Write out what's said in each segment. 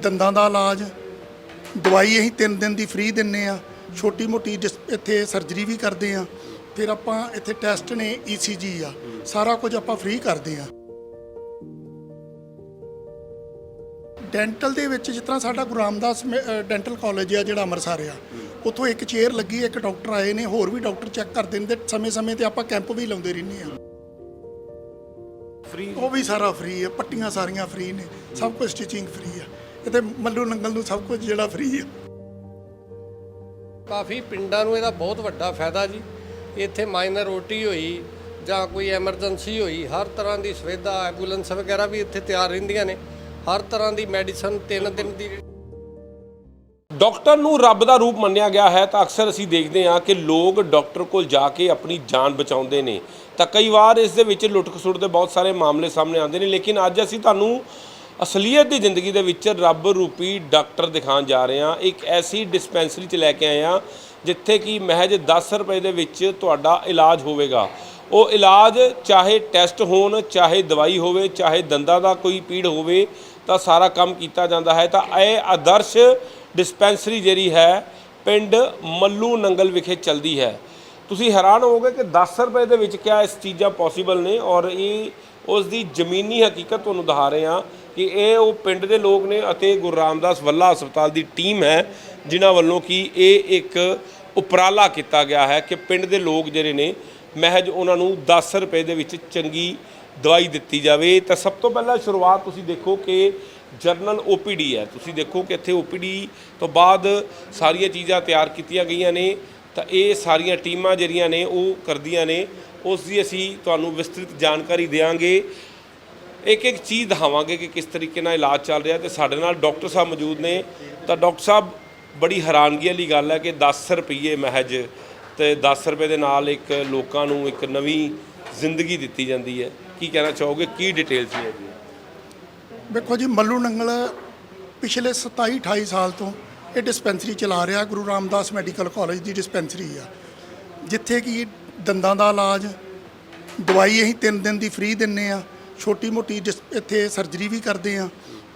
ਦੰਦਾਂ ਦਾ ਇਲਾਜ ਦਵਾਈ ਅਸੀਂ 3 ਦਿਨ ਦੀ ਫ੍ਰੀ ਦਿੰਨੇ ਆ ਛੋਟੀ ਮੋਟੀ ਇੱਥੇ ਸਰਜਰੀ ਵੀ ਕਰਦੇ ਆ ਫਿਰ ਆਪਾਂ ਇੱਥੇ ਟੈਸਟ ਨੇ ECG ਆ ਸਾਰਾ ਕੁਝ ਆਪਾਂ ਫ੍ਰੀ ਕਰਦੇ ਆ। ਡੈਂਟਲ ਦੇ ਵਿੱਚ ਜਿਸ ਤਰ੍ਹਾਂ ਸਾਡਾ ਗੁਰੂ ਰਾਮਦਾਸ ਡੈਂਟਲ ਕਾਲਜ ਆ ਜਿਹੜਾ ਅੰਮ੍ਰਿਤਸਰ ਆ ਉੱਥੋਂ ਇੱਕ ਚੇਅਰ ਲੱਗੀ ਇੱਕ ਡਾਕਟਰ ਆਏ ਨੇ ਹੋਰ ਵੀ ਡਾਕਟਰ ਚੈੱਕ ਕਰਦੇ ਨੇ ਤੇ ਸਮੇਂ-ਸਮੇਂ ਤੇ ਆਪਾਂ ਕੈਂਪ ਵੀ ਲਾਉਂਦੇ ਰਹਿੰਦੇ ਆ। ਫ੍ਰੀ ਉਹ ਵੀ ਸਾਰਾ ਫ੍ਰੀ ਆ ਪੱਟੀਆਂ ਸਾਰੀਆਂ ਫ੍ਰੀ ਨੇ ਸਭ ਕੁਝ ਸਟਿਚਿੰਗ ਫ੍ਰੀ ਆ। ਇੱਥੇ ਮੱਲੂ ਨੰਗਲ ਨੂੰ ਸਭ ਕੁਝ ਜਿਹੜਾ ਫ੍ਰੀ ਆ। ਕਾਫੀ ਪਿੰਡਾਂ ਨੂੰ ਇਹਦਾ ਬਹੁਤ ਵੱਡਾ ਫਾਇਦਾ ਜੀ। ਇੱਥੇ ਮਾਈਨਰ ਓਟੀ ਹੋਈ ਜਾਂ ਕੋਈ ਐਮਰਜੈਂਸੀ ਹੋਈ ਹਰ ਤਰ੍ਹਾਂ ਦੀ ਸੁਵਿਧਾ ਐਂਬੂਲੈਂਸ ਵਗੈਰਾ ਵੀ ਇੱਥੇ ਤਿਆਰ ਰਹਿੰਦੀਆਂ ਨੇ। ਹਰ ਤਰ੍ਹਾਂ ਦੀ ਮੈਡੀਸਨ ਤਿੰਨ ਦਿਨ ਦੀ ਡਾਕਟਰ ਨੂੰ ਰੱਬ ਦਾ ਰੂਪ ਮੰਨਿਆ ਗਿਆ ਹੈ ਤਾਂ ਅਕਸਰ ਅਸੀਂ ਦੇਖਦੇ ਹਾਂ ਕਿ ਲੋਕ ਡਾਕਟਰ ਕੋਲ ਜਾ ਕੇ ਆਪਣੀ ਜਾਨ ਬਚਾਉਂਦੇ ਨੇ। ਤਾਂ ਕਈ ਵਾਰ ਇਸ ਦੇ ਵਿੱਚ ਲੁੱਟ ਖਸੁੱਟ ਦੇ ਬਹੁਤ ਸਾਰੇ ਮਾਮਲੇ ਸਾਹਮਣੇ ਆਉਂਦੇ ਨੇ ਲੇਕਿਨ ਅੱਜ ਅਸੀਂ ਤੁਹਾਨੂੰ ਅਸਲੀਅਤ ਦੀ ਜ਼ਿੰਦਗੀ ਦੇ ਵਿੱਚ ਰੱਬ ਰੂਪੀ ਡਾਕਟਰ ਦਿਖਾਉਣ ਜਾ ਰਹੇ ਹਾਂ। ਇੱਕ ਐਸੀ ਡਿਸਪੈਂਸਰੀ 'ਚ ਲੈ ਕੇ ਆਏ ਹਾਂ, ਜਿੱਥੇ ਕਿ ਮਹਿਜ 10 ਰੁਪਏ ਦੇ ਵਿੱਚ ਤੁਹਾਡਾ ਇਲਾਜ ਹੋਵੇਗਾ। ਉਹ ਇਲਾਜ ਚਾਹੇ ਟੈਸਟ ਹੋਣ, ਚਾਹੇ ਦਵਾਈ ਹੋਵੇ, ਚਾਹੇ ਦੰਦਾਂ ਦਾ ਕੋਈ ਪੀੜ ਹੋਵੇ, ਤਾਂ ਸਾਰਾ ਕੰਮ ਕੀਤਾ ਜਾਂਦਾ ਹੈ। ਤਾਂ ਇਹ ਆਦਰਸ਼ ਡਿਸਪੈਂਸਰੀ ਜਿਹੜੀ ਹੈ, ਪਿੰਡ ਮੱਲੂ ਨੰਗਲ ਵਿਖੇ ਚੱਲਦੀ ਹੈ। ਤੁਸੀਂ ਹੈਰਾਨ ਹੋਵੋਗੇ ਕਿ 10 ਰੁਪਏ ਦੇ ਵਿੱਚ ਕਿਆ ਇਸ ਚੀਜ਼ਾਂ ਪੋਸੀਬਲ ਨੇ ਔਰ ਇਹ ਉਸ ਦੀ ਜ਼ਮੀਨੀ ਹਕੀਕਤ ਤੁਹਾਨੂੰ ਦਿਖਾ ਰਹੇ ਹਾਂ ਕਿ ਇਹ ਉਹ ਪਿੰਡ ਦੇ ਲੋਕ ਨੇ ਅਤੇ ਗੁਰੂ ਰਾਮਦਾਸ ਵੱਲਾ ਹਸਪਤਾਲ ਦੀ ਟੀਮ ਹੈ, ਜਿਨ੍ਹਾਂ ਵੱਲੋਂ ਕਿ ਇਹ ਇੱਕ ਉਪਰਾਲਾ ਕੀਤਾ ਗਿਆ ਹੈ ਕਿ ਪਿੰਡ ਦੇ ਲੋਕ ਜਿਹੜੇ ਨੇ, ਮਹਿਜ ਉਹਨਾਂ ਨੂੰ 10 ਰੁਪਏ ਦੇ ਵਿੱਚ ਚੰਗੀ ਦਵਾਈ ਦਿੱਤੀ ਜਾਵੇ। ਤਾਂ ਸਭ ਤੋਂ ਪਹਿਲਾਂ ਸ਼ੁਰੂਆਤ ਤੁਸੀਂ ਦੇਖੋ ਕਿ ਜਰਨਲ OPD ਹੈ। ਤੁਸੀਂ ਦੇਖੋ ਕਿ ਇੱਥੇ OPD ਤੋਂ ਬਾਅਦ ਸਾਰੀਆਂ ਚੀਜ਼ਾਂ ਤਿਆਰ ਕੀਤੀਆਂ ਗਈਆਂ ਨੇ। ਤਾਂ ਇਹ ਸਾਰੀਆਂ ਟੀਮਾਂ ਜਿਹੜੀਆਂ ਨੇ, ਉਹ ਕਰਦੀਆਂ ਨੇ। ਉਸ ਦੀ ਅਸੀਂ ਤੁਹਾਨੂੰ ਵਿਸਤ੍ਰਿਤ ਜਾਣਕਾਰੀ ਦੇਵਾਂਗੇ ਇੱਕ ਇੱਕ ਚੀਜ਼ ਦਿਖਾਵਾਂਗੇ ਕਿ ਕਿਸ ਤਰੀਕੇ ਨਾਲ ਇਲਾਜ ਚੱਲ ਰਿਹਾ ਤੇ ਸਾਡੇ ਨਾਲ ਡਾਕਟਰ ਸਾਹਿਬ ਮੌਜੂਦ ਨੇ। ਤਾਂ ਡਾਕਟਰ ਸਾਹਿਬ, ਬੜੀ ਹੈਰਾਨਗੀ ਵਾਲੀ ਗੱਲ ਹੈ ਕਿ 10 ਰੁਪਏ ਮਹਿਜ ਤੇ 10 ਰੁਪਏ ਦੇ ਨਾਲ ਇੱਕ ਲੋਕਾਂ ਨੂੰ ਇੱਕ ਨਵੀਂ ਜ਼ਿੰਦਗੀ ਦਿੱਤੀ ਜਾਂਦੀ ਹੈ। ਕੀ ਕਹਿਣਾ ਚਾਹੋਗੇ? ਕੀ ਡਿਟੇਲ ਸੀ ਹੈ ਜੀ ਵੇਖੋ ਜੀ, ਮੱਲੂ ਨੰਗਲ ਪਿਛਲੇ 27 28 ਸਾਲ ਤੋਂ ਇਹ ਡਿਸਪੈਂਸਰੀ ਚਲਾ ਰਿਹਾ। ਗੁਰੂ ਰਾਮਦਾਸ ਮੈਡੀਕਲ ਕਾਲਜ ਦੀ ਡਿਸਪੈਂਸਰੀ ਆ। ਜਿੱਥੇ ਕਿ ਦੰਦਾਂ ਦਾ ਇਲਾਜ ਦਵਾਈ ਅਸੀਂ 3 ਦਿਨ ਦੀ ਫ੍ਰੀ ਦਿੰਨੇ ਆ ਛੋਟੀ ਮੋਟੀ ਇੱਥੇ ਸਰਜਰੀ ਵੀ ਕਰਦੇ ਆ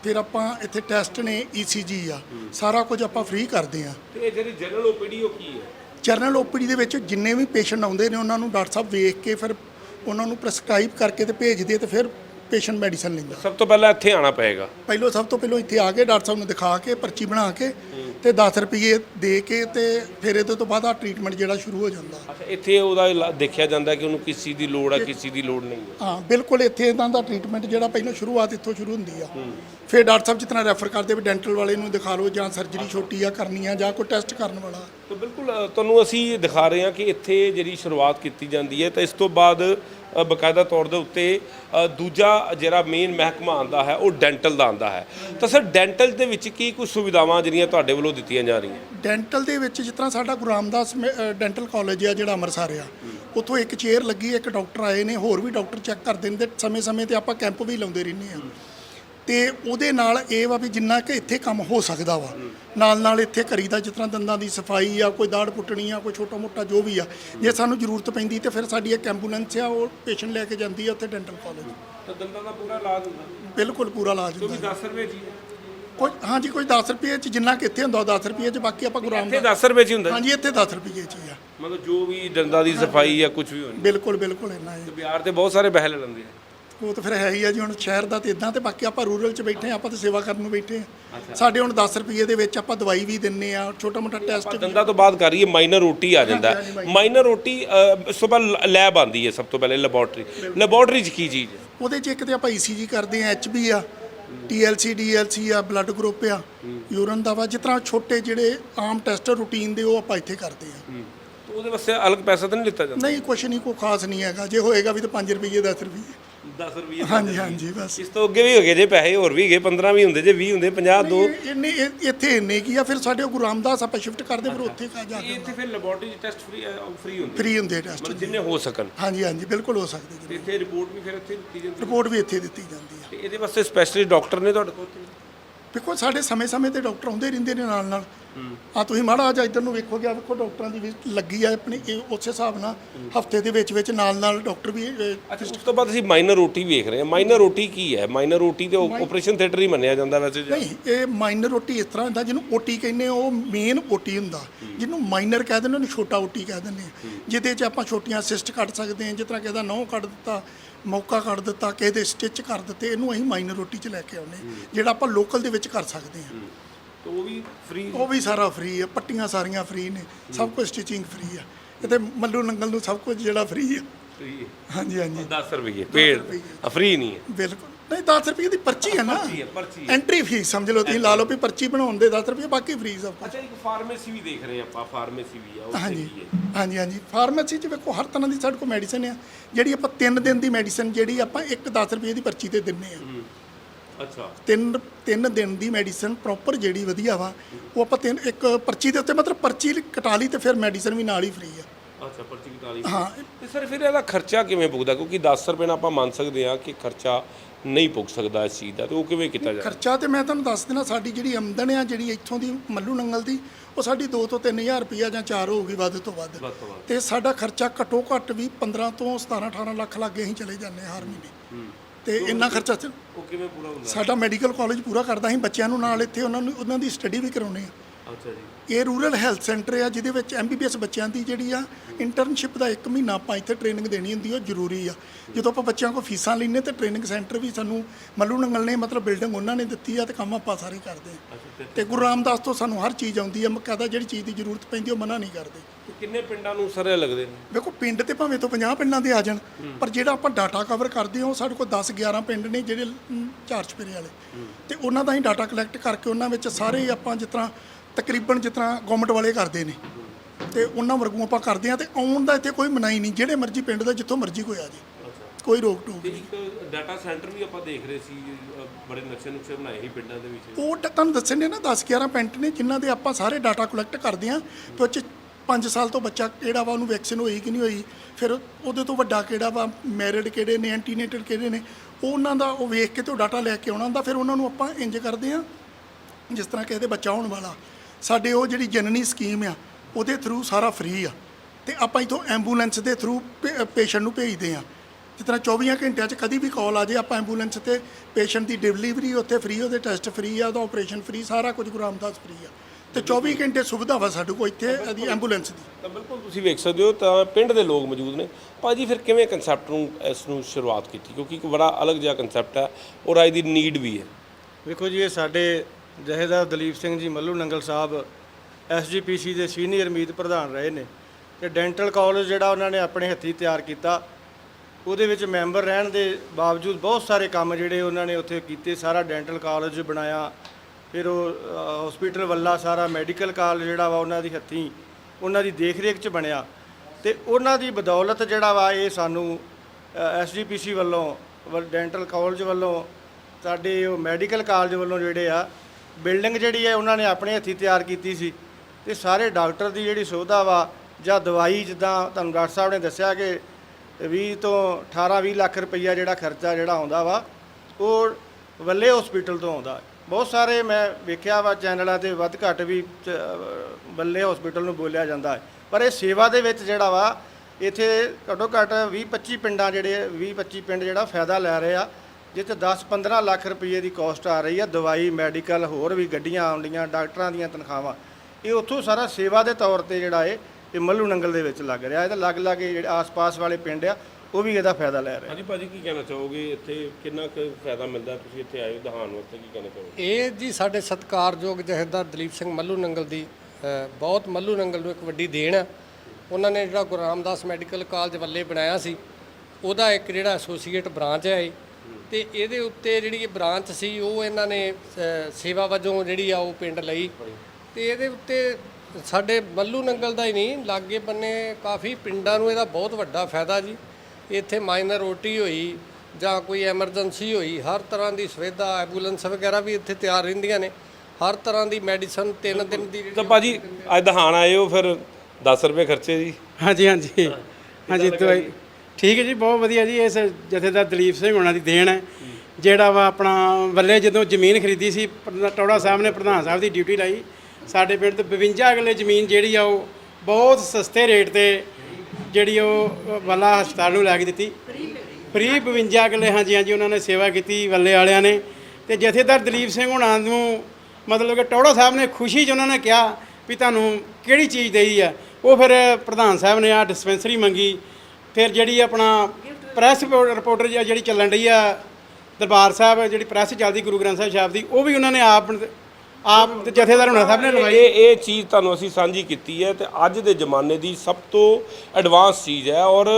ਫਿਰ ਆਪਾਂ ਇੱਥੇ ਟੈਸਟ ਨੇ ECG ਆ ਸਾਰਾ ਕੁਝ ਆਪਾਂ ਫ੍ਰੀ ਕਰਦੇ ਆ। ਤੇ ਇਹ ਜਿਹੜੀ ਜਨਰਲ OPD ਉਹ ਕੀ ਹੈ? ਜਰਨਲ ਓਪੀਡੀ ਦੇ ਵਿੱਚ ਜਿੰਨੇ ਵੀ ਪੇਸ਼ੈਂਟ ਆਉਂਦੇ ਨੇ ਉਹਨਾਂ ਨੂੰ ਡਾਕਟਰ ਸਾਹਿਬ ਵੇਖ ਕੇ ਫਿਰ ਉਹਨਾਂ ਨੂੰ ਪ੍ਰਸਕ੍ਰਾਈਬ ਕਰਕੇ ਤੇ ਭੇਜਦੇ ਤੇ ਫਿਰ ਪੇਸ਼ੈਂਟ ਮੈਡੀਸਨ ਲੈਂਦਾ। ਸਭ ਤੋਂ ਪਹਿਲਾਂ ਇੱਥੇ ਆਣਾ ਪਏਗਾ। ਪਹਿਲੋਂ ਸਭ ਤੋਂ ਪਹਿਲਾਂ ਇੱਥੇ ਆ ਕੇ ਡਾਕਟਰ ਸਾਹਿਬ ਨੂੰ ਦਿਖਾ ਕੇ ਪਰਚੀ ਬਣਾ ਕੇ ਤੇ 10 ਰੁਪਏ ਦੇ ਕੇ ਤੇ ਫਿਰ ਇਹਦੇ ਤੋਂ ਬਾਅਦ ਆ ਟ੍ਰੀਟਮੈਂਟ ਜਿਹੜਾ ਸ਼ੁਰੂ ਹੋ ਜਾਂਦਾ। ਅੱਛਾ ਇੱਥੇ ਉਹਦਾ ਇਲਾ- ਦੇਖਿਆ ਜਾਂਦਾ ਕਿ ਉਹਨੂੰ ਕਿਸ ਚੀਜ਼ ਦੀ ਲੋੜ ਹੈ ਕਿਸ ਚੀਜ਼ ਦੀ ਲੋੜ ਨਹੀਂ ਹੈ ਹਾਂ ਬਿਲਕੁਲ ਇੱਥੇ ਇਹਨਾਂ ਦਾ ਟ੍ਰੀਟਮੈਂਟ ਜਿਹੜਾ ਪਹਿਲਾਂ ਸ਼ੁਰੂਆਤ ਇੱਥੋਂ ਸ਼ੁਰੂ ਹੁੰਦੀ ਆ। ਫਿਰ ਡਾਕਟਰ ਸਾਹਿਬ ਜਿਤਨਾ ਰੈਫਰ ਕਰਦੇ ਵੀ ਡੈਂਟਲ ਵਾਲੇ ਨੂੰ ਦਿਖਾ ਲਓ ਜਾਂ ਸਰਜਰੀ ਛੋਟੀ ਆ ਕਰਨੀ ਆ ਜਾਂ ਕੋਈ ਟੈਸਟ ਕਰਨ ਵਾਲਾ। ਤਾਂ ਬਿਲਕੁਲ ਅ, ਤੁਹਾਨੂੰ ਅਸੀਂ ਦਿਖਾ ਰਹੇ ਹਾਂ ਕਿ ਇੱਥੇ ਜਿਹੜੀ ਸ਼ੁਰੂਆਤ ਕੀਤੀ ਜਾਂਦੀ ਹੈ ਤਾਂ ਇਸ ਤੋਂ ਬਾਅਦ ਅ, ਬਕਾਇਦਾ ਤੌਰ ਦੇ ਉੱਤੇ ਅ, ਦੂਜਾ ਜਿਹੜਾ ਮੇਨ ਮਹਿਕਮਾ ਆਂਦਾ ਹੈ ਉਹ ਡੈਂਟਲ ਦਾ ਆਂਦਾ ਹੈ। ਤਾਂ ਸਰ ਡੈਂਟਲ ਦੇ ਵਿੱਚ ਕੀ ਕੁਝ ਸੁਵਿਧਾਵਾਂ ਜਿਹੜੀਆਂ ਤੁਹਾਡੇ ਵੱਲੋਂ ਦਿੱਤੀਆਂ ਜਾ ਰਹੀਆਂ? ਡੈਂਟਲ ਦੇ ਵਿੱਚ ਜਿਸ ਤਰ੍ਹਾਂ ਸਾਡਾ ਗੁਰੂ ਰਾਮਦਾਸ ਮੈ- ਅ, ਡੈਂਟਲ ਕਾਲਜ ਆ ਜਿਹੜਾ ਅੰਮ੍ਰਿਤਸਰ ਆ ਉੱਥੋਂ ਇੱਕ ਚੇਅਰ ਲੱਗੀ ਇੱਕ ਡਾਕਟਰ ਆਏ ਨੇ ਹੋਰ ਵੀ ਡਾਕਟਰ ਚੈੱਕ ਕਰਦੇ ਨੇ ਤੇ ਸਮੇਂ-ਸਮੇਂ ਤੇ ਆਪਾਂ ਕੈਂਪ ਵੀ ਲਾਉਂਦੇ ਰਹਿੰਦੇ ਆ ਤੇ ਉਹਦੇ ਨਾਲ ਇਹ ਵਾ ਵੀ ਜਿੰਨਾ ਕਿ ਇੱਥੇ ਕੰਮ ਹੋ ਸਕਦਾ ਵਾ ਨਾਲ ਨਾਲ ਇੱਥੇ ਕਰੀਦਾ ਜਿਸ ਤਰ੍ਹਾਂ ਦੰਦਾਂ ਦੀ ਸਫ਼ਾਈ ਆ ਕੋਈ ਦਾੜ ਪੁੱਟਣੀ ਆ ਕੋਈ ਛੋਟਾ ਮੋਟਾ ਜੋ ਵੀ ਆ ਜੇ ਸਾਨੂੰ ਜ਼ਰੂਰਤ ਪੈਂਦੀ ਤੇ ਫਿਰ ਸਾਡੀ ਇੱਕ ਐਂਬੂਲੈਂਸ ਆ ਉਹ ਪੇਸ਼ੈਂਟ ਲੈ ਕੇ ਜਾਂਦੀ ਆ ਉੱਥੇ ਡੈਂਟਲ ਕਾਲਜ। ਤਾਂ ਦੰਦਾਂ ਦਾ ਪੂਰਾ ਇਲਾਜ ਹੁੰਦਾ। ਬਿਲਕੁਲ ਪੂਰਾ ਇਲਾਜ ਹੁੰਦਾ। 10 ਰੁਪਏ ਜੀ? ਕੋਈ ਹਾਂਜੀ ਕੋਈ 10 ਰੁਪਏ ਚ ਜਿੰਨਾ ਕਿ ਇੱਥੇ ਹੁੰਦਾ ਉਹ 10 ਰੁਪਏ ਚ ਬਾਕੀ ਆਪਾਂ ਗੁਰੂ ਇੱਥੇ ਰਾਮਦਾਸ 10 ਰੁਪਏ ਚ ਹੀ ਹੁੰਦਾ। ਹਾਂਜੀ ਇੱਥੇ 10 ਰੁਪਏ ਚ ਹੀ ਆ। ਮਤਲਬ ਜੋ ਵੀ ਦੰਦਾਂ ਦੀ ਸਫ਼ਾਈ ਜਾਂ ਕੁਝ ਵੀ ਹੋਣੀ ਬਿਲਕੁਲ ਬਿਲਕੁਲ ਇੰਨਾ ਹੈ। ਬਿਹਾਰ ਤੇ ਬਹੁਤ ਸਾਰੇ ਬਹਿ ਲੈਂਦੇ ਆ। ਉਹ ਤਾਂ ਫਿਰ ਹੈ ਹੀ ਆ ਜੀ ਹੁਣ ਸ਼ਹਿਰ ਦਾ ਤੇ ਇਦਾਂ ਤੇ ਬਾਕੀ ਆਪਾਂ ਰੂਰਲ ਚ ਬੈਠੇ ਆ ਆਪਾਂ ਤਾਂ ਸੇਵਾ ਕਰਨ ਨੂੰ ਬੈਠੇ ਆ ਸਾਡੇ ਹੁਣ 10 ਰੁਪਏ ਦੇ ਵਿੱਚ ਆਪਾਂ ਦਵਾਈ ਵੀ ਦਿੰਨੇ ਆ ਛੋਟਾ ਮੋਟਾ ਟੈਸਟ ਦੰਦਾਂ ਤੋਂ ਬਾਅਦ ਕਰੀਏ ਮਾਈਨਰ ਓਟੀ ਆ ਜਾਂਦਾ। ਮਾਈਨਰ ਓਟੀ ਬਾਅਦ ਲੈਬ ਆਂਦੀ ਹੈ ਸਭ ਤੋਂ ਪਹਿਲੇ ਲੈਬੋਰਟਰੀ ਲੈਬੋਰਟਰੀ 'ਚ ਕੀ ਚੀਜ਼ ਉਹਦੇ ਚ ਇੱਕ ਤੇ ਆਪਾਂ ECG ਕਰਦੇ ਆ HB ਆ TLC DLC ਆ ਬਲੱਡ ਗਰੁੱਪ ਆ ਯੂਰਨ ਦਾ ਵਾ। ਜਿਸ ਤਰ੍ਹਾਂ ਛੋਟੇ ਜਿਹੜੇ ਆਮ ਟੈਸਟ ਰੂਟੀਨ ਦੇ ਉਹ ਆਪਾਂ ਇੱਥੇ ਕਰਦੇ ਆ ਉਹਦੇ ਵਾਸਤੇ ਅਲੱਗ ਪੈਸਾ ਤਾਂ ਨਹੀਂ ਲਿੱਤਾ ਜਾਂਦਾ? ਨਹੀਂ ਕੁਛ ਨਹੀਂ ਕੋਈ ਖਾਸ ਨਹੀਂ ਹੈਗਾ। ਜੇ ਹੋਏਗਾ ਵੀ ਤਾਂ 5 ਰੁਪਏ 10 ਰੁਪਏ 10 ਰੁਪਏ ਹਾਂਜੀ ਹਾਂਜੀ ਬਸ। ਇਸ ਤੋਂ ਅੱਗੇ ਵੀ ਹੋ ਗਏ ਜੇ ਪੈਸੇ ਹੋਰ ਵੀ ਗਏ 15 ਵੀ ਹੁੰਦੇ ਜੇ 20 ਹੁੰਦੇ 50 ਦੋ। ਇਹ- ਇੰਨੇ ਇਹ- ਇੱਥੇ ਇੰਨੇ ਕੀ ਆ ਫਿਰ ਸਾਡੇ ਉਹ ਗੁਰੂ ਰਾਮਦਾਸ ਆਪਾਂ ਸ਼ਿਫਟ ਕਰਦੇ ਫਿਰ ਉੱਥੇ ਕਾ ਜਾ ਕੇ ਇੱਥੇ ਫਿਰ ਲੈਬੋਰਟਰੀ 'ਚ ਟੈਸਟ ਫ੍ਰੀ ਫ੍ਰੀ ਹੁੰਦੇ? ਫ੍ਰੀ ਹੁੰਦੇ ਟੈਸਟ ਮਤਲਬ ਜਿੰਨੇ ਹੋ ਸਕਣ। ਹਾਂਜੀ ਹਾਂਜੀ ਬਿਲਕੁਲ ਹੋ ਸਕਦੇ ਜੀ। ਤੇ ਇੱਥੇ ਰਿਪੋਰਟ ਵੀ ਫਿਰ ਇੱਥੇ ਦਿੱਤੀ ਜਾਂਦੀ ਰਿਪੋਰਟ ਵੀ ਇੱਥੇ ਦਿੱਤੀ ਜਾਂਦੀ ਆ ਤੇ ਇਹਦੇ ਵਾਸਤੇ ਸਪੈਸ਼ਲਿਸਟ ਡਾਕਟਰ ਨੇ ਤੁਹਾਡੇ ਕੋਲ? ਦੇਖੋ ਸਾਡੇ ਸਮੇਂ-ਸਮੇਂ ਤੇ ਡਾਕਟਰ ਆਉਂਦੇ ਰਹਿੰਦੇ ਨੇ ਨਾਲ ਨਾਲ ਆ ਤੁਸੀਂ ਮਾੜਾ ਜਿਹਾ ਇੱਧਰ ਨੂੰ ਵੇਖੋਗੇ ਆ ਵੇਖੋ ਡਾਕਟਰਾਂ ਦੀ ਵੀ ਲੱਗੀ ਆ ਆਪਣੀ ਇਹ ਉਸੇ ਹਿਸਾਬ ਨਾਲ ਹਫ਼ਤੇ ਦੇ ਵਿੱਚ ਵਿੱਚ ਨਾਲ ਨਾਲ ਡਾਕਟਰ ਵੀ ਅਹ, ਅੱਛਾ ਉਸ ਤੋਂ ਬਾਅਦ ਅਸੀਂ ਮਾਈਨਰ ਓਟੀ ਵੇਖ ਰਹੇ ਹਾਂ। ਮਾਈਨਰ ਓਟੀ ਕੀ ਹੈ? ਮਾਈਨਰ ਓਟੀ ਤੇ ਆਪਰੇਸ਼ਨ ਥੀਏਟਰ ਹੀ ਮੰਨਿਆ ਜਾਂਦਾ ਵੈਸੇ ਜੀ। ਨਹੀਂ ਇਹ ਮਾਈਨਰ ਓਟੀ ਇਸ ਤਰ੍ਹਾਂ ਹੁੰਦਾ ਜਿਹਨੂੰ ਓਟੀ ਕਹਿੰਦੇ ਆ, ਉਹ ਮੇਨ ਓਟੀ ਹੁੰਦਾ। ਜਿਹਨੂੰ ਮਾਈਨਰ ਕਹਿ ਦਿੰਦੇ ਉਹਨੂੰ ਛੋਟਾ ਓਟੀ ਕਹਿ ਦਿੰਦੇ ਆ। ਜਿਹਦੇ 'ਚ ਆਪਾਂ ਛੋਟੀਆਂ ਅਸਿਸਟ ਕੱਢ ਸਕਦੇ ਹਾਂ ਜਿਸ ਤਰ੍ਹਾਂ ਕਿਸੇ ਦਾ ਨਹੁੰ ਕੱਢ ਦਿੱਤਾ। ਮੌਕਾ ਕੱਢ ਦਿੱਤਾ ਕਿਸੇ ਦੇ ਸਟਿਚ ਕਰ ਦਿੱਤੇ ਇਹਨੂੰ ਅਸੀਂ ਮਾਈਨਰ ਓਟੀ 'ਚ ਲੈ ਕੇ ਆਉਂਦੇ ਹਾਂ, ਜਿਹੜਾ ਆਪਾਂ ਲੋਕਲ ਦੇ ਵਿੱਚ ਕਰ ਸਕਦੇ ਹਾਂ। ਤੇ ਉਹ ਵੀ ਫ੍ਰੀ ਉਹ ਵੀ ਸਾਰਾ ਫ੍ਰੀ ਹੈ ਪੱਟੀਆਂ ਸਾਰੀਆਂ ਫ੍ਰੀ ਨੇ ਸਭ ਕੁਝ ਸਟਿਚਿੰਗ ਫ੍ਰੀ ਆ। ਇਹ ਮੱਲੂ ਨੰਗਲ ਨੂੰ ਸਭ ਕੁਝ ਜਿਹੜਾ ਫ੍ਰੀ ਆ। ਹਾਂਜੀ ਹਾਂਜੀ। 10 ਰੁਪਏ ਪੇਡ ਫ੍ਰੀ ਨਹੀਂ ਹੈ। ਬਿਲਕੁਲ। ਨਹੀਂ 10 ਰੁਪਏ ਦੀ ਪਰਚੀ ਹੈ ਨਾ। ਪਰਚੀ ਹੈ, ਪਰਚੀ ਐਂਟਰੀ ਫੀਸ ਸਮਝ ਲਓ ਤੁਸੀਂ ਲਾ ਲਓ ਵੀ ਪਰਚੀ ਬਣਾਉਣ ਦੇ 10 ਰੁਪਏ ਬਾਕੀ ਫ੍ਰੀ ਸਭ ਅੱਛਾ ਇੱਕ ਫਾਰਮੇਸੀ ਵੀ ਦੇਖ ਰਹੇ ਆਪਾਂ ਫਾਰਮੇਸੀ ਵੀ ਆ ਉਹ ਹਾਂਜੀ ਕੀ ਹੈ। ਹਾਂਜੀ ਹਾਂਜੀ। ਫਾਰਮੇਸੀ 'ਚ ਵੇਖੋ ਹਰ ਤਰ੍ਹਾਂ ਦੀ ਸਾਡੇ ਕੋਲ ਮੈਡੀਸਨ ਆ। ਜਿਹੜੀ ਆਪਾਂ 3 ਦਿਨ ਦੀ ਮੈਡੀਸਨ ਜਿਹੜੀ ਆਪਾਂ ਇੱਕ 10 ਰੁਪਏ ਦੀ ਪਰਚੀ ਤੇ ਦਿੰਨੇ ਆ। ਅੱਛਾ। ਤਿੰਨ ਤਿੰਨ ਦਿਨ ਦੀ ਮੈਡੀਸਨ ਪ੍ਰੋਪਰ ਜਿਹੜੀ ਵਧੀਆ ਵਾ ਉਹ ਆਪਾਂ ਤਿੰਨ ਇੱਕ ਪਰਚੀ ਦੇ ਉੱਤੇ ਮਤਲਬ ਪਰਚੀ ਕਟਾ ਲਈ ਤੇ ਫਿਰ ਮੈਡੀਸਨ ਵੀ ਨਾਲ ਹੀ ਫ੍ਰੀ ਆ। ਅੱਛਾ ਪਰਚੀ ਕਿਤਾਲੀ ਹਾਂ। ਤੇ ਸਰ ਫਿਰ ਇਹਦਾ ਖਰਚਾ ਕਿਵੇਂ ਪੁੱਗਦਾ? ਕਿਉਂਕਿ 10 ਰੁਪਏ ਨਾਲ ਆਪਾਂ ਮੰਨ ਸਕਦੇ ਹਾਂ ਕਿ ਖਰਚਾ ਨਹੀਂ ਪੁੱਗ ਸਕਦਾ ਇਸ ਚੀਜ਼ ਦਾ ਤੇ ਉਹ ਕਿਵੇਂ ਕੀਤਾ ਜਾਂਦਾ ਖਰਚਾ ਤੇ ਮੈਂ ਤੁਹਾਨੂੰ ਦੱਸ ਦੇਣਾ ਸਾਡੀ ਜਿਹੜੀ ਆਮਦਨ ਆ ਜਿਹੜੀ ਇੱਥੋਂ ਦੀ ਮੱਲੂ ਨੰਗਲ ਦੀ ਉਹ ਸਾਡੀ 2 ਤੋਂ 3000 ਰੁਪਈਆ ਜਾਂ 4 ਹੋਊਗੀ ਵੱਧ ਤੋਂ ਵੱਧ। ਤੋਂ ਸਾਡਾ ਖਰਚਾ ਘੱਟੋ ਘੱਟ ਵੀ 15 ਤੋਂ 17 18 ਲੱਖ ਲੱਗੇ ਅਸੀਂ ਚਲੇ ਜਾਂਦੇ ਹਰ ਮਹੀਨੇ। ਤੇ ਇੰਨਾ ਖਰਚਾ ਉਹ ਕਿਵੇਂ ਪੂਰਾ ਹੁੰਦਾ? ਸਾਡਾ ਮੈਡੀਕਲ ਕਾਲਜ ਪੂਰਾ ਕਰਦਾ ਅਸੀਂ ਬੱਚਿਆਂ ਨੂੰ ਨਾਲ ਇੱਥੇ ਉਹਨਾਂ ਨੂੰ ਉਹਨਾਂ ਦੀ ਸਟੱਡੀ ਵੀ ਕਰਾਉਂਦੇ ਆ ਅੱਛਾ ਜੀ। ਇਹ ਰੂਰਲ ਹੈਲਥ ਸੈਂਟਰ ਆ ਜਿਹਦੇ ਵਿੱਚ ਐਮਬੀਬੀਐਸ ਬੱਚਿਆਂ ਦੀ ਜਿਹੜੀ ਆ ਇੰਟਰਨਸ਼ਿਪ ਦਾ ਇੱਕ ਮਹੀਨਾ ਆਪਾਂ ਇੱਥੇ ਟ੍ਰੇਨਿੰਗ ਦੇਣੀ ਹੁੰਦੀ ਉਹ ਜ਼ਰੂਰੀ ਆ। ਜਦੋਂ ਆਪਾਂ ਬੱਚਿਆਂ ਕੋਲ ਫੀਸਾਂ ਲੈਂਦੇ ਤੇ ਟ੍ਰੇਨਿੰਗ ਸੈਂਟਰ ਵੀ ਸਾਨੂੰ ਮੱਲੂ ਨੰਗਲ ਨੇ ਮਤਲਬ ਬਿਲਡਿੰਗ ਉਹਨਾਂ ਨੇ ਦਿੱਤੀ ਆ ਤੇ ਕੰਮ ਆਪਾਂ ਸਾਰੇ ਕਰਦੇ ਆ ਤੇ ਗੁਰੂ ਰਾਮਦਾਸ ਤੋਂ ਸਾਨੂੰ ਹਰ ਚੀਜ਼ ਆਉਂਦੀ ਆ ਮਕਾਦਾ ਜਿਹੜੀ ਚੀਜ਼ ਦੀ ਜ਼ਰੂਰਤ ਪੈਂਦੀ ਉਹ ਮਨਾ ਨਹੀਂ ਕਰਦੇ। ਕਿੰਨੇ ਪਿੰਡਾਂ ਨੂੰ ਸਰ ਲੱਗਦੇ ਨੇ? ਵੇਖੋ ਪਿੰਡ ਤੇ ਭਾਵੇਂ ਤੋਂ 50 ਪਿੰਡਾਂ ਦੇ ਆ ਜਾਣ ਪਰ ਜਿਹੜਾ ਆਪਾਂ ਡਾਟਾ ਕਵਰ ਕਰਦੇ ਹਾਂ ਉਹ ਸਾਡੇ ਕੋਲ 10 11 ਪਿੰਡ ਨੇ ਜਿਹੜੇ ਚਾਰ ਚਪੇਰੇ ਵਾਲੇ। ਤੇ ਉਹਨਾਂ ਦਾ ਹੀ ਡਾਟਾ ਕਲੈਕਟ ਕਰਕੇ ਉਹਨਾਂ ਵਿੱਚ ਸਾਰੇ ਆਪਾਂ ਜਿਸ ਤਰ੍ਹਾਂ ਤਕਰੀਬਨ ਜਿਸ ਤਰ੍ਹਾਂ ਗਵਰਨਮੈਂਟ ਵਾਲੇ ਕਰਦੇ ਨੇ ਤੇ ਉਹਨਾਂ ਵਰਗੂ ਆਪਾਂ ਕਰਦੇ ਹਾਂ ਤੇ ਆਉਣ ਦਾ ਇੱਥੇ ਕੋਈ ਮਨਾਈ ਨਹੀਂ ਜਿਹੜੇ ਮਰਜ਼ੀ ਪਿੰਡ ਦਾ ਜਿੱਥੋਂ ਮਰਜ਼ੀ ਕੋਈ ਆ ਜੇ ਕੋਈ ਰੋਕ ਟੋਕ ਤੇ ਨਹੀਂ। ਇੱਕ ਡਾਟਾ ਸੈਂਟਰ ਵੀ ਆਪਾਂ ਦੇਖ ਰਹੇ ਸੀ ਬੜੇ ਨਕਸ਼ੇ ਨੁਕਸ਼ੇ ਬਣਾਏ ਸੀ ਪਿੰਡਾਂ ਦੇ ਵਿੱਚ। ਉਹ ਤੁਹਾਨੂੰ ਦੱਸਣ ਨੇ ਨਾ 10 11 ਪਿੰਡ ਨੇ ਜਿਨ੍ਹਾਂ ਦੇ ਆਪਾਂ ਸਾਰੇ ਡਾਟਾ ਕਲੈਕਟ ਕਰਦੇ ਹਾਂ ਤੇ ਉਹ 'ਚ 5 ਸਾਲ ਤੋਂ ਬੱਚਾ ਕਿਹੜਾ ਵਾ ਉਹਨੂੰ ਵੈਕਸੀਨ ਹੋਈ ਕਿ ਨਹੀਂ ਹੋਈ ਫਿਰ ਉਹਦੇ ਤੋਂ ਵੱਡਾ ਕਿਹੜਾ ਵਾ ਮੈਰਿਡ ਕਿਹੜੇ ਨੇ ਐਂਟੀਨੇਟਡ ਕਿਹੜੇ ਨੇ ਉਹ ਉਹਨਾਂ ਦਾ ਉਹ ਵੇਖ ਕੇ ਤੇ ਉਹ ਡਾਟਾ ਲੈ ਕੇ ਆਉਣਾ ਹੁੰਦਾ ਫਿਰ ਉਹਨਾਂ ਨੂੰ ਆਪਾਂ ਇੰਜ ਕਰਦੇ ਹਾਂ ਜਿਸ ਤਰ੍ਹਾਂ ਕਿਸੇ ਦੇ ਬੱਚਾ ਹੋਣ ਵਾਲਾ ਸਾਡੇ ਉਹ ਜਿਹੜੀ ਜਨਨੀ ਸਕੀਮ ਆ ਉਹਦੇ ਥਰੂ ਸਾਰਾ ਫ੍ਰੀ ਆ। ਤੇ ਆਪਾਂ ਇਥੋਂ ਐਂਬੂਲੈਂਸ ਦੇ ਥਰੂ ਪੇਸ਼ੈਂਟ ਨੂੰ ਭੇਜਦੇ ਆ। ਜਿਸ ਤਰ੍ਹਾਂ 24 ਘੰਟਿਆਂ 'ਚ ਕਦੀ ਵੀ ਕਾਲ ਆ ਜੇ ਆਪਾਂ ਐਂਬੂਲੈਂਸ ਤੇ ਪੇਸ਼ੈਂਟ ਦੀ ਡਿਲੀਵਰੀ ਉੱਥੇ ਫ੍ਰੀ ਉਹਦੇ ਟੈਸਟ ਫ੍ਰੀ ਆ ਉਹਦਾ ਆਪਰੇਸ਼ਨ ਫ੍ਰੀ ਸਾਰਾ ਕੁਝ ਗੁਰੂ ਰਾਮਦਾਸ ਫ੍ਰੀ ਆ। ਤੇ 24 ਘੰਟੇ ਸੁਵਿਧਾ ਵਾ ਸਾਡੇ ਕੋਲ ਇੱਥੇ ਇਹਦੀ ਐਂਬੂਲੈਂਸ ਦੀ। ਤਾਂ ਬਿਲਕੁਲ ਤੁਸੀਂ ਵੇਖ ਸਕਦੇ ਹੋ ਤਾਂ ਪਿੰਡ ਦੇ ਲੋਕ ਮੌਜੂਦ ਨੇ। ਭਾਜੀ ਫਿਰ ਕਿਵੇਂ ਕਨਸੈਪਟ ਨੂੰ ਇਸ ਨੂੰ ਸ਼ੁਰੂਆਤ ਕੀਤੀ? ਕਿਉਂਕਿ ਇੱਕ ਬੜਾ ਅਲੱਗ ਜਿਹਾ ਕਨਸੈਪਟ ਹੈ ਔਰ ਅੱਜ ਦੀ ਨੀਡ ਵੀ ਹੈ। ਵੇਖੋ ਜੀ ਇਹ ਸਾਡੇ ਜਹੇਦਾਰ ਦਲੀਪ ਸਿੰਘ ਜੀ ਮੱਲੂ ਨੰਗਲ ਸਾਹਿਬ ਐਸਜੀਪੀਸੀ ਦੇ ਸੀਨੀਅਰ ਮੀਤ ਪ੍ਰਧਾਨ ਰਹੇ ਨੇ ਤੇ ਡੈਂਟਲ ਕਾਲਜ ਜਿਹੜਾ ਉਹਨਾਂ ਨੇ ਆਪਣੇ ਹੱਥੀਂ ਤਿਆਰ ਕੀਤਾ, ਉਹਦੇ ਵਿੱਚ ਮੈਂਬਰ ਰਹਿਣ ਦੇ ਬਾਵਜੂਦ ਬਹੁਤ ਸਾਰੇ ਕੰਮ ਜਿਹੜੇ ਉਹਨਾਂ ਨੇ ਉੱਥੇ ਕੀਤੇ, ਸਾਰਾ ਡੈਂਟਲ ਕਾਲਜ ਬਣਾਇਆ, ਫਿਰ ਉਹ ਹਸਪੀਟਲ ਵੱਲਾ ਸਾਰਾ ਮੈਡੀਕਲ ਕਾਲਜ ਜਿਹੜਾ ਵਾ ਉਹਨਾਂ ਦੀ ਹੱਥੀਂ, ਉਹਨਾਂ ਦੀ ਦੇਖਰੇਖ 'ਚ ਬਣਿਆ। ਤੇ ਉਹਨਾਂ ਦੀ ਬਦੌਲਤ ਜਿਹੜਾ ਵਾ ਇਹ ਸਾਨੂੰ ਐਸਜੀਪੀਸੀ ਵੱਲੋਂ ਵੱਲ- ਡੈਂਟਲ ਕਾਲਜ ਵੱਲੋਂ, ਸਾਡੇ ਉਹ ਮੈਡੀਕਲ ਕਾਲਜ ਵੱਲੋਂ ਜਿਹੜੇ ਆ ਬਿਲਡਿੰਗ ਜਿਹੜੀ ਹੈ ਉਹਨਾਂ ਨੇ ਆਪਣੇ ਹੱਥੀਂ ਤਿਆਰ ਕੀਤੀ ਸੀ ਤੇ ਸਾਰੇ ਡਾਕਟਰ ਦੀ ਜਿਹੜੀ ਸੁਵਿਧਾ ਵਾ ਜਾਂ ਦਵਾਈ ਜਿੱਦਾਂ ਤੁਹਾਨੂੰ ਡਾਕਟਰ ਸਾਹਿਬ ਨੇ ਦੱਸਿਆ ਕਿ 20 ਤੋਂ 18 20 ਲੱਖ ਰੁਪਈਆ ਜਿਹੜਾ ਖਰਚਾ ਜਿਹੜਾ ਆਉਂਦਾ ਵਾ, ਉਹ ਵੱਲੇ ਹਸਪੀਟਲ ਤੋਂ ਆਉਂਦਾ। ਬਹੁਤ ਸਾਰੇ ਮੈਂ ਵੇਖਿਆ ਵਾ ਚੈਨਲਾਂ ਤੇ ਵੱਧ ਘੱਟ ਵੀ ਚ- ਵੱਲੇ ਹਸਪੀਟਲ ਨੂੰ ਬੋਲਿਆ ਜਾਂਦਾ ਹੈ। ਪਰ ਇਹ ਸੇਵਾ ਦੇ ਵਿੱਚ ਜਿਹੜਾ ਵਾ, ਇੱਥੇ ਘੱਟੋ ਘੱਟ 20 25 ਪਿੰਡਾਂ ਜਿਹੜੇ 20 25 ਪਿੰਡ ਜਿਹੜਾ ਫਾਇਦਾ ਲੈ ਰਹੇ ਆ। ਜਿੱਥੇ 10 15 ਲੱਖ ਰੁਪਏ ਦੀ ਕਾਸਟ ਆ ਰਹੀ ਆ ਦਵਾਈ ਮੈਡੀਕਲ ਹੋਰ ਵੀ ਗੱਡੀਆਂ ਆਉਂਦੀਆਂ ਡਾਕਟਰਾਂ ਦੀਆਂ ਤਨਖਾਹਾਂ। ਇਹ ਉੱਥੋਂ ਸਾਰਾ ਸੇਵਾ ਦੇ ਤੌਰ ਤੇ ਜਿਹੜਾ ਇਹ ਇਹ ਮੱਲੂ ਨੰਗਲ ਦੇ ਵਿੱਚ ਲੱਗ ਰਿਹਾ। ਇਹ ਤਾਂ ਲੱਗ ਲੱਗ ਜਿਹੜੇ ਆਸ-ਪਾਸ ਵਾਲੇ ਪਿੰਡ ਆ ਉਹ ਵੀ ਇਹਦਾ ਫਾਇਦਾ ਲੈ ਰਹੇ। ਹਾਂਜੀ ਭਾਜੀ ਕੀ ਕਹਿਣਾ ਚਾਹੋਗੇ? ਇੱਥੇ ਕਿੰਨਾ ਕੁ ਫਾਇਦਾ ਮਿਲਦਾ? ਤੁਸੀਂ ਇੱਥੇ ਆਏ ਹੋ ਦਹਾਨ ਵਾਸਤੇ ਕੀ ਕਹਿਣਾ ਚਾਹੋਗੇ? ਇਹ ਜੀ ਸਾਡੇ ਸਤਿਕਾਰਯੋਗ ਜਥੇਦਾਰ ਦਲੀਪ ਸਿੰਘ ਮੱਲੂ ਨੰਗਲ ਦੀ ਬਹੁਤ ਮੱਲੂ ਨੰਗਲ ਨੂੰ ਇੱਕ ਵੱਡੀ ਦੇਣ ਆ। ਉਹਨਾਂ ਨੇ ਜਿਹੜਾ ਗੁਰੂ ਰਾਮਦਾਸ ਮੈਡੀਕਲ ਕਾਲਜ ਵੱਲੇ ਬਣਾਇਆ ਸੀ ਉਹਦਾ ਇੱਕ ਜਿਹੜਾ ਐਸੋਸੀਏਟ ਬ੍ਰਾਂਚ ਹੈ ਇਹ। ਤੇ ਇਹਦੇ ਉੱਤੇ ਜਿਹੜੀ ਇਹ ਬ੍ਰਾਂਚ ਸੀ ਉਹ ਇਹਨਾਂ ਨੇ ਅ, ਸੇਵਾ ਵਜੋਂ ਜਿਹੜੀ ਆ ਉਹ ਪਿੰਡ ਲਈ। ਤੇ ਇਹਦੇ ਉੱਤੇ ਸਾਡੇ ਮੱਲੂ ਨੰਗਲ ਦਾ ਹੀ ਨਹੀਂ ਲਾਗੇ ਬੰਨੇ ਕਾਫੀ ਪਿੰਡਾਂ ਨੂੰ ਇਹਦਾ ਬਹੁਤ ਵੱਡਾ ਫਾਇਦਾ ਜੀ। ਇੱਥੇ ਮਾਈਨਰ ਓਟੀ ਹੋਈ ਜਾਂ ਕੋਈ ਐਮਰਜੈਂਸੀ ਹੋਈ ਹਰ ਤਰ੍ਹਾਂ ਦੀ ਸੁਵਿਧਾ ਐਂਬੂਲੈਂਸ ਵਗੈਰਾ ਵੀ ਇੱਥੇ ਤਿਆਰ ਰਹਿੰਦੀਆਂ ਨੇ। ਹਰ ਤਰ੍ਹਾਂ ਦੀ ਮੈਡੀਸਨ ਤਿੰਨ ਦਿਨ ਦੀ ਜਿਹੜੀ ਤਾਂ ਭਾਜੀ ਅੱਜ ਦਹਾਨ ਆਏ ਹੋ ਫਿਰ 10 ਰੁਪਏ ਖਰਚੇ ਜੀ। ਹਾਂਜੀ ਹਾਂਜੀ। ਹਾਂਜੀ ਦਵਾਈ ਠੀਕ ਹੈ ਜੀ, ਬਹੁਤ ਵਧੀਆ ਜੀ, ਇਸ ਜਥੇਦਾਰ ਦਲੀਪ ਸਿੰਘ ਹੋਣਾ ਦੀ ਦੇਣ ਹੈ। ਜਿਹੜਾ ਵਾ ਆਪਣਾ ਵੱਲੇ ਜਦੋਂ ਜ਼ਮੀਨ ਖਰੀਦੀ ਸੀ, ਪ੍ਰਧਾ- ਟੌੜਾ ਸਾਹਿਬ ਨੇ ਪ੍ਰਧਾਨ ਸਾਹਿਬ ਦੀ ਡਿਊਟੀ ਲਾਈ। ਸਾਡੇ ਪਿੰਡ ਤੇ 52 ਅਗਲੇ ਜ਼ਮੀਨ ਜਿਹੜੀ ਆ, ਉਹ ਬਹੁਤ ਸਸਤੇ ਰੇਟ ਤੇ ਜਿਹੜੀ ਉਹ ਵੱਲਾ ਹਸਪਤਾਲ ਨੂੰ ਲੈ ਕੇ ਦਿੱਤੀ। ਫ੍ਰੀ 52 ਅਗਲੇ ਹਾਂਜੀ ਹਾਂਜੀ, ਉਹਨਾਂ ਨੇ ਸੇਵਾ ਕੀਤੀ ਵੱਲੇ ਵਾਲਿਆਂ ਨੇ। ਤੇ ਜਥੇਦਾਰ ਦਲੀਪ ਸਿੰਘ ਹੁਣਾਂ ਨੂੰ ਮਤਲਬ ਕਿ ਟੌੜਾ ਸਾਹਿਬ ਨੇ ਖੁਸ਼ੀ 'ਚ ਉਹਨਾਂ ਨੇ ਕਿਹਾ ਵੀ ਤੁਹਾਨੂੰ ਕਿਹੜੀ ਚੀਜ਼ ਦੇਈ ਆ? ਉਹ ਫਿਰ ਪ੍ਰਧਾਨ ਸਾਹਿਬ ਨੇ ਆ ਡਿਸਪੈਂਸਰੀ ਮੰਗੀ। ਫਿਰ ਜਿਹੜੀ ਆਪਣਾ ਪ੍ਰੈਸ ਰਿਪੋਰਟਰ ਜਿਹੜੀ ਚੱਲਣ ਰਹੀ ਆ ਦਰਬਾਰ ਸਾਹਿਬ ਜਿਹੜੀ ਪ੍ਰੈਸ ਚੱਲਦੀ ਗੁਰੂ ਗ੍ਰੰਥ ਸਾਹਿਬ ਸ਼ਾਬ ਦੀ ਉਹ ਵੀ ਉਹਨਾਂ ਨੇ ਆਪ ਆਪ ਤੇ ਜਥੇਦਾਰ ਹੁਣਾਂ ਸਾਹਿਬ ਨੇ ਲਵਾਈ ਇਹ ਇਹ ਚੀਜ਼ ਤੁਹਾਨੂੰ ਅਸੀਂ ਸਾਂਝੀ ਕੀਤੀ ਹੈ ਤੇ ਅੱਜ ਦੇ ਜ਼ਮਾਨੇ ਦੀ ਸਭ ਤੋਂ ਐਡਵਾਂਸ ਚੀਜ਼ ਹੈ ਔਰ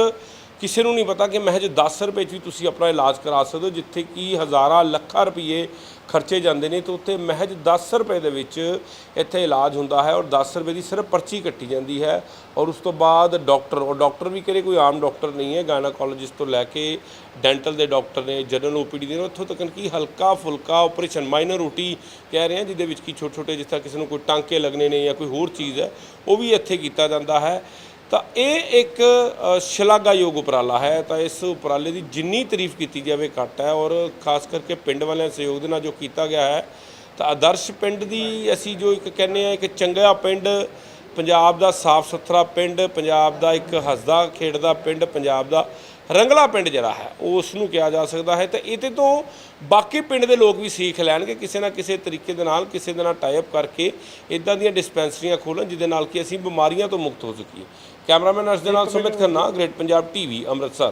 ਕਿਸੇ ਨੂੰ ਨਹੀਂ ਪਤਾ ਕਿ ਮਹਿਜ 10 ਰੁਪਏ 'ਚ ਵੀ ਤੁਸੀਂ ਆਪਣਾ ਇਲਾਜ ਕਰਾ ਸਕਦੇ ਹੋ, ਜਿੱਥੇ ਕਿ ਹਜ਼ਾਰਾਂ ਲੱਖਾਂ ਰੁਪਏ ਖਰਚੇ ਜਾਂਦੇ ਨੇ ਤੇ ਉੱਥੇ ਮਹਿਜ 10 ਰੁਪਏ ਦੇ ਵਿੱਚ ਇੱਥੇ ਇਲਾਜ ਹੁੰਦਾ ਹੈ ਔਰ 10 ਰੁਪਏ ਦੀ ਸਿਰਫ ਪਰਚੀ ਕੱਟੀ ਜਾਂਦੀ ਹੈ ਔਰ ਉਸ ਤੋਂ ਬਾਅਦ ਡਾਕਟਰ, ਔਰ ਡਾਕਟਰ ਵੀ ਕਿਹੜੇ ਕੋਈ ਆਮ ਡਾਕਟਰ ਨਹੀਂ ਹੈ ਗਾਇਨਾਕੋਲੋਜਿਸਟ ਤੋਂ ਲੈ ਕੇ ਡੈਂਟਲ ਦੇ ਡਾਕਟਰ ਨੇ ਜਨਰਲ ਓਪੀਡੀ ਦੇ ਨੇ, ਉੱਥੋਂ ਤੱਕ ਕਿ ਹਲਕਾ ਫੁਲਕਾ ਆਪਰੇਸ਼ਨ ਮਾਈਨਰ ਓਟੀ ਕਹਿ ਰਹੇ ਹਾਂ, ਜਿਹਦੇ ਵਿੱਚ ਕੀ ਛੋਟੇ ਛੋਟੇ ਜਿਸ ਤਰ੍ਹਾਂ ਕਿਸੇ ਨੂੰ ਕੋਈ ਟਾਂਕੇ ਲੱਗਣੇ ਨੇ ਜਾਂ ਕੋਈ ਹੋਰ ਚੀਜ਼ ਹੈ, ਉਹ ਵੀ ਇੱਥੇ ਕੀਤਾ ਜਾਂਦਾ ਹੈ। ਤਾਂ ਇਹ ਇੱਕ ਸ਼ਲਾਘਾਯੋਗ ਉਪਰਾਲਾ ਹੈ। ਤਾਂ ਇਸ ਉਪਰਾਲੇ ਦੀ ਜਿੰਨੀ ਤਾਰੀਫ ਕੀਤੀ ਜਾਵੇ ਘੱਟ ਹੈ ਔਰ ਖਾਸ ਕਰਕੇ ਪਿੰਡ ਵਾਲਿਆਂ ਸਹਿਯੋਗ ਦੇ ਨਾਲ ਜੋ ਕੀਤਾ ਗਿਆ ਹੈ, ਤਾਂ ਆਦਰਸ਼ ਪਿੰਡ ਦੀ ਅਸੀਂ ਜੋ ਇੱਕ ਕਹਿੰਦੇ ਆ ਇੱਕ ਚੰਗਾ ਪਿੰਡ, ਪੰਜਾਬ ਦਾ ਸਾਫ਼ ਸੁਥਰਾ ਪਿੰਡ, ਪੰਜਾਬ ਦਾ ਇੱਕ ਹੱਸਦਾ ਖੇਡਦਾ ਪਿੰਡ, ਪੰਜਾਬ ਦਾ ਰੰਗਲਾ ਪਿੰਡ ਜਿਹੜਾ ਹੈ ਉਹ ਉਸ ਨੂੰ ਕਿਹਾ ਜਾ ਸਕਦਾ ਹੈ। ਤੇ ਇਹਦੇ ਤੋਂ ਬਾਕੀ ਪਿੰਡ ਦੇ ਲੋਕ ਵੀ ਸਿੱਖ ਲੈਣਗੇ ਕਿਸੇ ਨਾ ਕਿਸੇ ਤਰੀਕੇ ਦੇ ਨਾਲ, ਕਿਸੇ ਦੇ ਨਾਲ ਟਾਈ ਕਰਕੇ ਇਦਾਂ ਦੀਆਂ ਡਿਸਪੈਂਸਰੀਆਂ ਖੋਲ੍ਹਣ, ਜਿਹਦੇ ਨਾਲ ਕਿ ਅਸੀਂ ਬਿਮਾਰੀਆਂ ਤੋਂ ਮੁਕਤ ਹੋ ਸਕੀਏ। ਕੈਮਰਾਮੈਨ ਅਰਸ਼ ਦੇ ਨਾਲ ਸੁਮਿਤ ਖੰਨਾ ਗ੍ਰੇਟ ਪੰਜਾਬ ਟੀਵੀ ਅੰਮ੍ਰਿਤਸਰ।